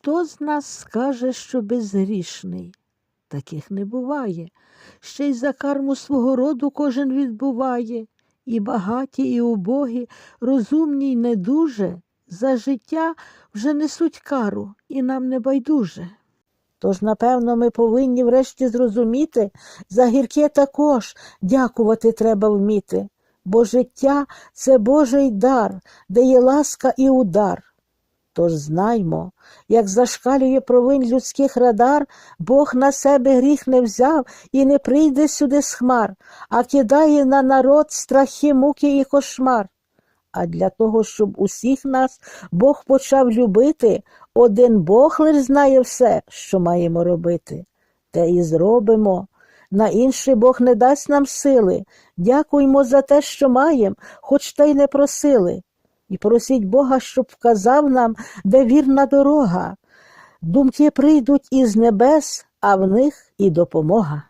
хто з нас скаже, що безгрішний? Таких не буває. Ще й за карму свого роду кожен відбуває. І багаті, і убогі, розумні й недуже, за життя вже несуть кару, і нам не байдуже. Тож, напевно, ми повинні врешті зрозуміти, за гірке також дякувати треба вміти, бо життя це Божий дар, де є ласка і удар. Тож знаймо, як зашкалює провин людських радар, Бог на себе гріх не взяв і не прийде сюди з хмар, а кидає на народ страхи, муки і кошмар. А для того, щоб усіх нас Бог почав любити, один Бог лиш знає все, що маємо робити. Те і зробимо. На інший Бог не дасть нам сили. Дякуймо за те, що маєм, хоч та й не просили. І просіть Бога, щоб вказав нам, де вірна дорога. Думки прийдуть із небес, а в них і допомога.